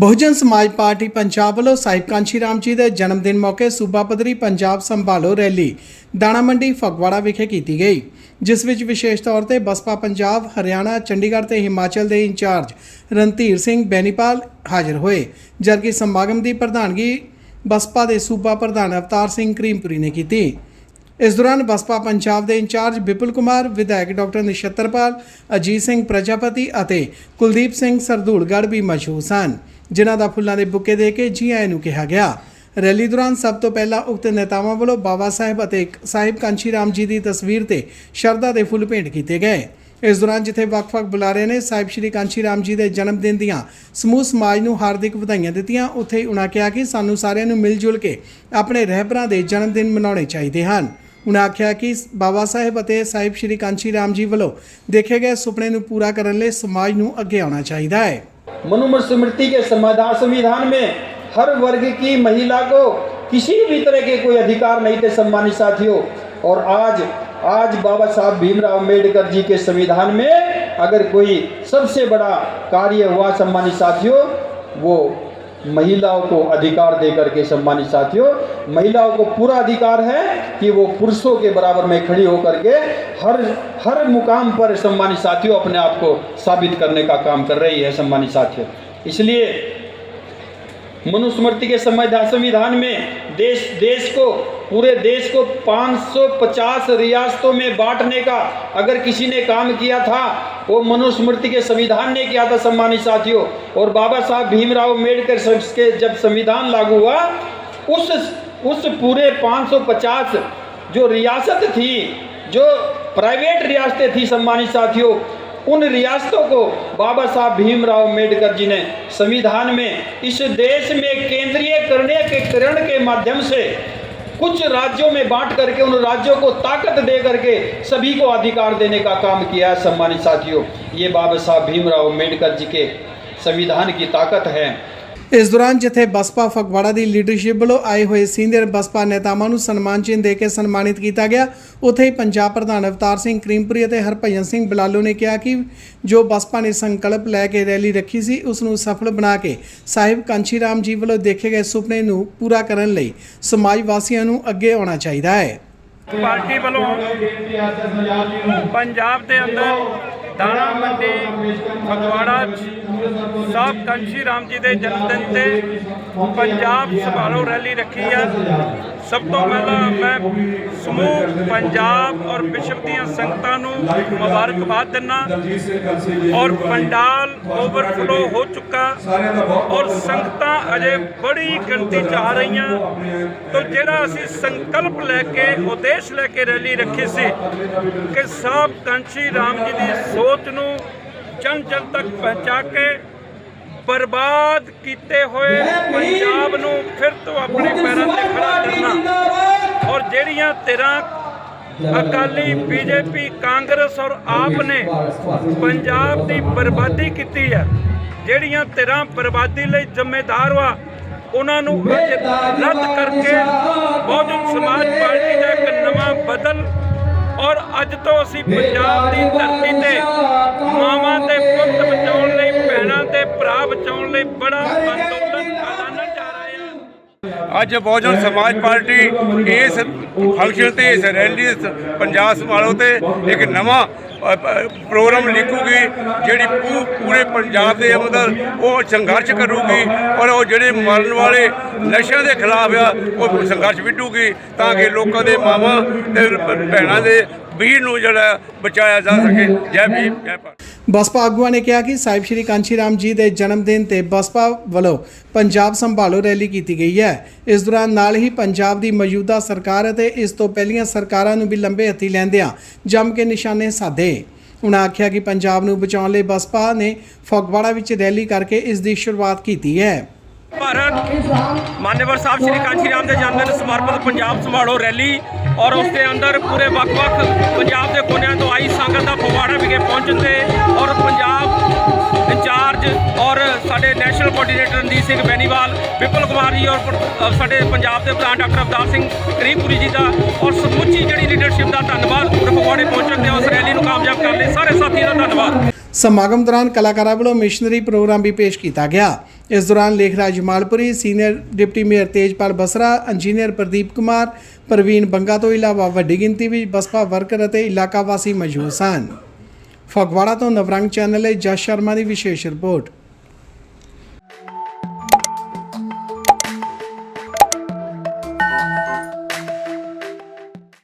ਬਹੁਜਨ ਸਮਾਜ ਪਾਰਟੀ ਪੰਜਾਬ ਵੱਲੋਂ ਸਾਹਿਬ ਕਾਂਸ਼ੀ ਰਾਮ ਜੀ ਦੇ ਜਨਮ ਦਿਨ ਮੌਕੇ ਸੂਬਾ ਪੱਧਰੀ ਪੰਜਾਬ ਸੰਭਾਲੋ ਰੈਲੀ ਦਾਣਾ ਮੰਡੀ ਫਗਵਾੜਾ ਵਿਖੇ ਕੀਤੀ ਗਈ, ਜਿਸ ਵਿੱਚ ਵਿਸ਼ੇਸ਼ ਤੌਰ ਤੇ ਬਸਪਾ ਪੰਜਾਬ, ਹਰਿਆਣਾ, ਚੰਡੀਗੜ੍ਹ ਤੇ ਹਿਮਾਚਲ ਦੇ ਇੰਚਾਰਜ ਰਣਧੀਰ ਸਿੰਘ ਬੈਨੀਪਾਲ ਹਾਜ਼ਰ ਹੋਏ, ਜਦਕਿ ਸਮਾਗਮ ਦੀ ਪ੍ਰਧਾਨਗੀ ਬਸਪਾ ਦੇ ਸੂਬਾ ਪ੍ਰਧਾਨ ਅਵਤਾਰ ਸਿੰਘ ਕਰੀਮਪੁਰੀ ਨੇ ਕੀਤੀ। ਇਸ ਦੌਰਾਨ ਬਸਪਾ ਪੰਜਾਬ ਦੇ ਇੰਚਾਰਜ ਵਿਪੁਲ ਕੁਮਾਰ, ਵਿਧਾਇਕ ਡਾਕਟਰ ਨਿਸ਼ਤਰਪਾਲ ਅਜੀਤ ਸਿੰਘ ਪ੍ਰਜਾਪਤੀ ਅਤੇ ਕੁਲਦੀਪ ਸਿੰਘ ਸਰਦੂਲਗੜ੍ਹ ਵੀ ਮੌਜੂਦ ਸਨ। ਜਿਨ੍ਹਾਂ ਦਾ ਫੁੱਲਾਂ ਦੇ ਬੁੱਕੇ ਦੇ ਕੇ ਜੀ ਆਇਆਂ ਨੂੰ ਕਿਹਾ ਗਿਆ। ਰੈਲੀ ਦੌਰਾਨ ਸਭ ਤੋਂ ਪਹਿਲਾਂ ਉਕਤ ਨੇਤਾਵਾਂ ਵੱਲੋਂ ਬਾਬਾ ਸਾਹਿਬ ਅਤੇ ਸਾਹਿਬ ਕਾਂਸ਼ੀ ਰਾਮ ਜੀ ਦੀ ਤਸਵੀਰ ਤੇ ਸ਼ਰਧਾ ਦੇ ਫੁੱਲ ਭੇਂਟ ਕੀਤੇ ਗਏ। ਇਸ ਦੌਰਾਨ ਜਿੱਥੇ ਵੱਖ-ਵੱਖ ਬੁਲਾਰੇ ਨੇ ਸਾਹਿਬ ਸ਼੍ਰੀ ਕਾਂਸ਼ੀ ਰਾਮ ਜੀ ਦੇ ਜਨਮ ਦਿਨ ਦੀਆਂ ਸਮੂਹ ਸਮਾਜ ਨੂੰ ਹਾਰਦਿਕ ਵਧਾਈਆਂ ਦਿੱਤੀਆਂ, ਉੱਥੇ ਹੀ ਉਨ੍ਹਾਂ ਕਿਹਾ ਕਿ ਸਾਨੂੰ ਸਾਰਿਆਂ ਨੂੰ ਮਿਲ ਜੁਲ ਕੇ ਆਪਣੇ ਰਹਿਬਰਾਂ ਦੇ ਜਨਮ ਦਿਨ ਮਨਾਉਣੇ ਚਾਹੀਦੇ ਹਨ। ਉਹਨਾਂ ਆਖਿਆ ਕਿ ਬਾਬਾ ਸਾਹਿਬ ਅਤੇ ਸਾਹਿਬ ਸ਼੍ਰੀ ਕਾਂਸ਼ੀ ਰਾਮ ਜੀ ਵੱਲੋਂ ਦੇਖੇ ਗਏ ਸੁਪਨੇ ਨੂੰ ਪੂਰਾ ਕਰਨ ਲਈ ਸਮਾਜ ਨੂੰ ਅੱਗੇ ਆਉਣਾ ਚਾਹੀਦਾ ਹੈ। मनुमर स्मृति के संविधान में हर वर्ग की महिला को किसी भी तरह के कोई अधिकार नहीं थे सम्मानित साथियों। और आज आज बाबा साहब भीमराव अंबेडकर जी के संविधान में अगर कोई सबसे बड़ा कार्य हुआ सम्मानित साथियों, वो महिलाओं को अधिकार दे करके सम्मानित साथियों महिलाओं को पूरा अधिकार है कि वो पुरुषों के बराबर में खड़ी होकर के हर हर मुकाम पर सम्मानित साथियों अपने आप को साबित करने का काम कर रही है सम्मानित साथियों। इसलिए मनुस्मृति के संविधान में देश देश को, पूरे देश को 550 रियासतों में बांटने का अगर किसी ने काम किया था, वो मनुस्मृति के संविधान ने किया था सम्मानित साथियों। और बाबा साहब भीमराव अंबेडकर के जब संविधान लागू हुआ, उस उस पूरे 550 जो रियासत थी, जो प्राइवेट रियासतें थी सम्मानित साथियों, उन रियासतों को बाबा साहब भीमराव अंबेडकर जी ने संविधान में इस देश में केंद्रीय करने के करण के माध्यम से कुछ राज्यों में बांट करके, उन राज्यों को ताकत दे करके सभी को अधिकार देने का काम किया है सम्मानित साथियों। ये बाबा साहब भीमराव अंबेडकर जी के संविधान की ताकत है। ਇਸ ਦੌਰਾਨ ਜਿੱਥੇ ਬਸਪਾ ਫਗਵਾੜਾ ਦੀ ਲੀਡਰਸ਼ਿਪ ਵੱਲੋਂ ਆਏ ਹੋਏ ਸੀਨੀਅਰ ਬਸਪਾ ਨੇਤਾਵਾਂ ਨੂੰ ਸਨਮਾਨ ਚਿੰਨ੍ਹ ਦੇ ਕੇ ਸਨਮਾਨਿਤ ਕੀਤਾ ਗਿਆ, ਉੱਥੇ ਹੀ ਪੰਜਾਬ ਪ੍ਰਧਾਨ ਅਵਤਾਰ ਸਿੰਘ ਕਰੀਮਪੁਰੀ ਅਤੇ ਹਰਭਜਨ ਸਿੰਘ ਬਲਾਲੋ ਨੇ ਕਿਹਾ ਕਿ ਜੋ ਬਸਪਾ ਨੇ ਸੰਕਲਪ ਲੈ ਕੇ ਰੈਲੀ ਰੱਖੀ ਸੀ, ਉਸ ਨੂੰ ਸਫਲ ਬਣਾ ਕੇ ਸਾਹਿਬ ਕਾਂਸ਼ੀ ਰਾਮ ਜੀ ਵੱਲੋਂ ਦੇਖੇ ਗਏ ਸੁਪਨੇ ਨੂੰ ਪੂਰਾ ਕਰਨ ਲਈ ਸਮਾਜ ਵਾਸੀਆਂ ਨੂੰ ਅੱਗੇ ਆਉਣਾ ਚਾਹੀਦਾ ਹੈ। ਪਾਰਟੀ ਵੱਲੋਂ ਪੰਜਾਬ ਦੇ ਅੰਦਰ ਦਾਣਾ ਮੰਡੀ ਫਗਵਾੜਾ 'ਚ ਸਾਹਿਬ ਕੰਸ਼ੀ ਰਾਮ ਜੀ ਦੇ ਜਨਮ ਦਿਨ ਤੇ ਪੰਜਾਬ ਸਮਾਰੋਹ ਰੈਲੀ ਰੱਖੀ ਆ ਸਭ ਤੋਂ ਪਹਿਲਾਂ ਮੈਂ ਸਮੂਹ ਪੰਜਾਬ ਔਰ ਵਿਸ਼ਵ ਦੀਆਂ ਸੰਗਤਾਂ ਨੂੰ ਮੁਬਾਰਕਬਾਦ ਦਿੰਦਾ ਔਰ ਪੰਡਾਲ ਓਵਰਫਲੋ ਹੋ ਚੁੱਕਾ। ਔਰ ਸੰਗਤਾਂ ਅਜੇ ਬੜੀ ਗਿਣਤੀ ਚ ਆ ਰਹੀਆਂ। ਤੋਂ ਜਿਹੜਾ ਅਸੀਂ ਸੰਕਲਪ ਲੈ ਕੇ, ਉਦੇਸ਼ ਲੈ ਕੇ ਰੈਲੀ ਰੱਖੀ ਸੀ ਕਿ ਸਾਹਿਬ ਕਾਂਸ਼ੀ ਰਾਮ ਜੀ ਦੀ ਸੋਚ ਨੂੰ ਜਨ ਜਨ ਤੱਕ ਪਹੁੰਚਾ ਕੇ ਬਰਬਾਦ ਕੀਤੇ ਹੋਏ ਪੰਜਾਬ ਨੂੰ ਫਿਰ ਤੋਂ ਆਪਣੇ ਪੈਰਾਂ ਤੇ ਖੜਾ ਕਰਨਾ। ਔਰ ਜਿਹੜੀਆਂ ਧਿਰਾਂ ਅਕਾਲੀ ਬੀਜੇਪੀ ਕਾਂਗਰਸ ਔਰ ਆਪ ਨੇ ਪੰਜਾਬ ਦੀ ਬਰਬਾਦੀ ਕੀਤੀ ਹੈ ਜਿਹੜੀਆਂ ਧਿਰਾਂ ਬਰਬਾਦੀ ਲਈ ਜ਼ਿੰਮੇਦਾਰ ਵਾ ਉਹਨਾਂ ਨੂੰ ਅੱਜ ਰੱਦ ਕਰਕੇ ਬਹੁਜਨ ਸਮਾਜ ਪਾਰਟੀ ਦਾ ਇੱਕ ਨਵਾਂ ਬਦਲ। ਔਰ ਅੱਜ ਤੋਂ ਅਸੀਂ ਪੰਜਾਬ ਦੀ ਧਰਤੀ ਤੇ ਬਚਾਉਣ ਲਈ ਬੜਾ ਅੰਦੋਲਨ ਜਾ ਅੱਜ ਬਹੁਜਨ ਸਮਾਜ ਪਾਰਟੀ ਇਸ ਫੰਕਸ਼ਨ ਤੇ ਇਸ ਰੈਲੀ ਪੰਜਾਬ ਸੰਭਾਲੋ ਤੇ ਇੱਕ ਨਵਾਂ ਪ੍ਰੋਗਰਾਮ ਲਿਖੂਗੀ ਜਿਹੜੀ ਪੂ- ਪੂਰੇ ਪੰਜਾਬ ਦੇ ਅੰਦਰ ਉਹ ਸੰਘਰਸ਼ ਕਰੂਗੀ ਔਰ ਉਹ ਜਿਹੜੇ ਮਰਨ ਵਾਲੇ ਨਸ਼ਿਆਂ ਦੇ ਖਿਲਾਫ ਆ ਉਹ ਸੰਘਰਸ਼ ਵਿੱਢੂਗੀ ਤਾਂ ਕਿ ਲੋਕਾਂ ਦੇ ਮਾਵਾਂ ਤੇ ਭੈਣਾਂ ਦੇ ਵੀਰ ਨੂੰ ਜਿਹੜਾ ਬਚਾਇਆ ਜਾ ਸਕੇ। ਜੈ ਭੀਮ ਜੈ ਭਾਰਤ। ਬਸਪਾ ਆਗੂਆਂ ਨੇ ਕਿਹਾ ਕਿ ਸਾਹਿਬ ਸ਼੍ਰੀ ਕਾਂਸ਼ੀ ਰਾਮ ਜੀ ਦੇ ਜਨਮ ਦਿਨ ਤੇ ਬਸਪਾ ਵੱਲੋਂ ਪੰਜਾਬ ਸੰਭਾਲੋ ਰੈਲੀ ਕੀਤੀ ਗਈ ਹੈ। ਇਸ ਦੌਰਾਨ ਨਾਲ ਹੀ ਪੰਜਾਬ ਦੀ ਮੌਜੂਦਾ ਸਰਕਾਰ ਅਤੇ ਇਸ ਤੋਂ ਪਹਿਲੀਆਂ ਸਰਕਾਰਾਂ ਨੂੰ ਵੀ ਲੰਬੇ ਹੱਥੀ ਲੈਂਦਿਆਂ ਜੰਮ ਕੇ ਨਿਸ਼ਾਨੇ ਸਾਧੇ। ਉਨ੍ਹਾਂ ਆਖਿਆ ਕਿ ਪੰਜਾਬ ਨੂੰ ਬਚਾਉਣ ਲਈ ਬਸਪਾ ਨੇ ਫਗਵਾੜਾ ਵਿੱਚ ਰੈਲੀ ਕਰਕੇ ਇਸ ਦੀ ਸ਼ੁਰੂਆਤ ਕੀਤੀ ਹੈ। ਭਾਰਤ। ਮਾਨਵਰ ਸਾਹਿਬ ਸ਼੍ਰੀ ਕਾਂਸ਼ੀ ਰਾਮ ਦੇ ਜਨਮ ਦਿਨ ਸਮਰਪਿਤ ਪੰਜਾਬ ਸੰਭਾਲੋ ਰੈਲੀ ਔਰ ਉਸ ਦੇ ਅੰਦਰ ਪੂਰੇ ਵੱਖ-ਵੱਖ ਪੰਜਾਬ ਦੇ ਕੋਨਿਆਂ ਤੋਂ ਆਈ ਸੰਗਤ ਦਾ ਫਗਵਾੜਾ ਵਿਖੇ ਪਹੁੰਚਣ ਤੇ ਔਰ ਪੰਜਾਬ ਇੰਚਾਰਜ ਔਰ ਸਾਡੇ national coordinator Ranjit Singh Beniwal, Whipple Kumar ji ਔਰ ਸਾਡੇ ਪੰਜਾਬ ਦੇ ਪ੍ਰਧਾਨ ਡਾਕਟਰ ਅਵਤਾਰ ਸਿੰਘ ਕਰੀਮਪੁਰੀ ਜੀ ਦਾ ਔਰ ਸਮੁੱਚੀ ਜਿਹੜੀ ਲੀਡਰਸ਼ਿਪ ਦਾ ਧੰਨਵਾਦ ਪੂਰੇ ਫਗਵਾੜੇ ਪਹੁੰਚਣ ਤੇ ਉਸ ਰੈਲੀ ਨੂੰ ਕਾਮਯਾਬ ਕਰਨ ਲਈ ਸਾਰੇ ਸਾਥੀਆਂ ਦਾ ਧੰਨਵਾਦ। ਸਮਾਗਮ ਦੌਰਾਨ ਕਲਾਕਾਰਾਂ ਵੱਲੋਂ ਮਿਸ਼ਨਰੀ ਪ੍ਰੋਗਰਾਮ ਵੀ ਪੇਸ਼ ਕੀਤਾ ਗਿਆ। ਇਸ ਦੌਰਾਨ Lekhraj Malpuri, senior deputy mayor Tejpal Basra, engineer Pradeep Kumar, Praveen Banga ਤੋਂ ਇਲਾਵਾ ਵੱਡੀ ਗਿਣਤੀ ਵਿੱਚ ਬਸਪਾ ਵਰਕਰ ਅਤੇ ਇਲਾਕਾ ਵਾਸੀ ਮੌਜੂਦ ਸਨ। ਫਗਵਾੜਾ ਤੋਂ ਨਵਰੰਗ ਚੈਨਲ ਲਈ ਜਸ ਸ਼ਰਮਾ ਦੀ ਵਿਸ਼ੇਸ਼ ਰਿਪੋਰਟ।